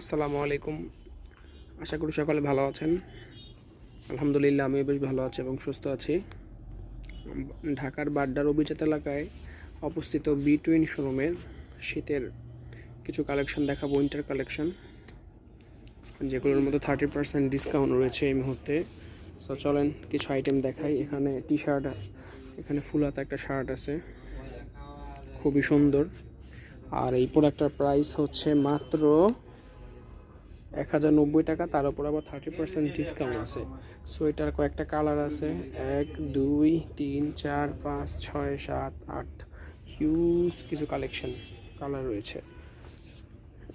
আসসালামু আলাইকুম। আশা করি সকলে ভালো আছেন। আলহামদুলিল্লাহ, আমিও বেশ ভালো আছি এবং সুস্থ আছি। ঢাকার বাড্ডার অভিজাত এলাকায় অবস্থিত বি টুইন শোরুমের শীতের কিছু কালেকশন দেখাবো উইন্টার কালেকশন যেগুলোর মধ্যে থার্টি পার্সেন্ট ডিসকাউন্ট রয়েছে এই মুহূর্তে। সো চলেন কিছু আইটেম দেখাই। এখানে টি শার্ট এখানে ফুল হাতা একটা শার্ট আছে। খুবই সুন্দর। আর এই প্রোডাক্টটার প্রাইস হচ্ছে মাত্র এক হাজার নব্বই টাকা, তার উপর আবার থার্টি পার্সেন্ট ডিসকাউন্ট আছে। সো এটার কয়েকটা কালার আছে। এক, দুই, তিন, চার, পাঁচ, ছয়, সাত, আট। হিউজ কিছু কালেকশন কালার রয়েছে।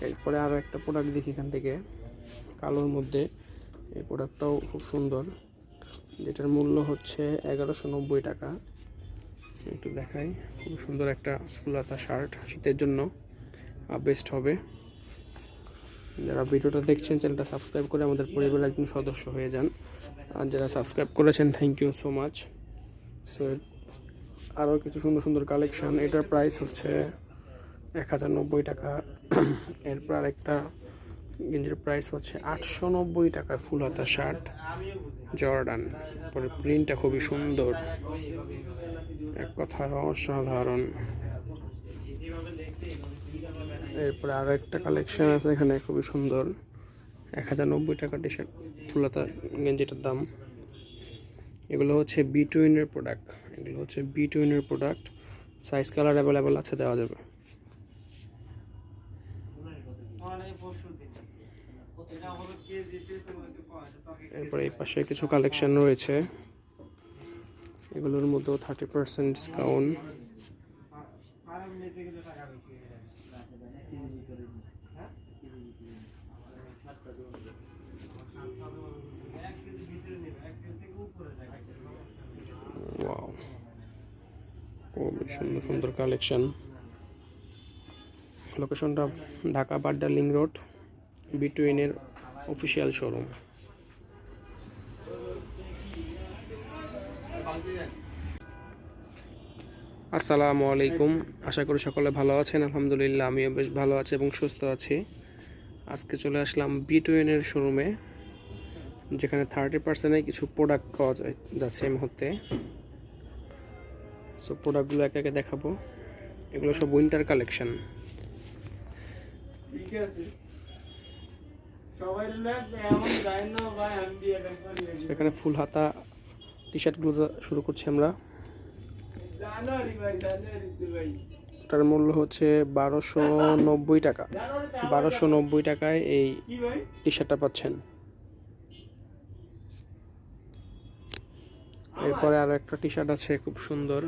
এরপরে আরও একটা প্রোডাক্ট দেখি এখান থেকে। কালোর মধ্যে। এই প্রোডাক্টটাও খুব সুন্দর। যেটার মূল্য হচ্ছে এগারোশো নব্বই টাকা। একটু দেখাই। খুব সুন্দর একটা ফুলাতা শার্ট শীতের জন্য। বেস্ট হবে। যারা ভিডিওটা দেখছেন, চ্যানেলটা সাবস্ক্রাইব করে আমাদের পরিবারের একজন সদস্য হয়ে যান। আর যারা সাবস্ক্রাইব করেছেন thank you so much so আরও কিছু সুন্দর সুন্দর কালেকশান এটার প্রাইস হচ্ছে এক হাজার নব্বই টাকা। এরপর আরেকটা গেঞ্জির প্রাইস হচ্ছে আটশো নব্বই টাকা, ফুল হাতা শার্ট জর্ডান। পরে প্রিন্টটা খুবই সুন্দর। এক কথায় অসাধারণ। এরপরে আরও একটা কালেকশন আছে এখানে, খুবই সুন্দর। এক হাজার নব্বই টাকা টি শার্ট ফুলাতা গেঞ্জিটার দাম। এগুলো হচ্ছে বি টুইনের প্রোডাক্ট এগুলো হচ্ছে বি টুইনের প্রোডাক্ট সাইজ কালার অ্যাভেলেবেল আছে, দেওয়া যাবে। এরপরে এই পাশে কিছু কালেকশন রয়েছে। এগুলোর মধ্যেও থার্টি পার্সেন্ট ডিসকাউন্ট খুবই সুন্দর সুন্দর কালেকশন লোকেশনটা ঢাকা বাড্ডা লিং রোড বিটুইনের অফিসিয়াল শোরুম আসসালামু আলাইকুম। আশা করি সকলে ভালো আছেন, আলহামদুলিল্লাহ, আমিও বেশ ভালো আছি এবং সুস্থ আছি। আজকে চলে আসলাম বিটুইনের শোরুমে যেখানে থার্টি পার্সেন্টে কিছু প্রোডাক্ট পাওয়া যায় যাচ্ছে এই মুহূর্তে। সো প্রোডাক্টগুলো একে একে দেখাবো। এগুলো সব উইন্টার কালেকশন সেখানে ফুল হাতা টি শার্টগুলো শুরু করছি আমরা। তার মূল্য হচ্ছে বারোশো নব্বই টাকা। বারোশো নব্বই টাকায় এই টি শার্টটা পাচ্ছেন। এরপরে আরও একটা টি শার্ট আছে, খুব সুন্দর।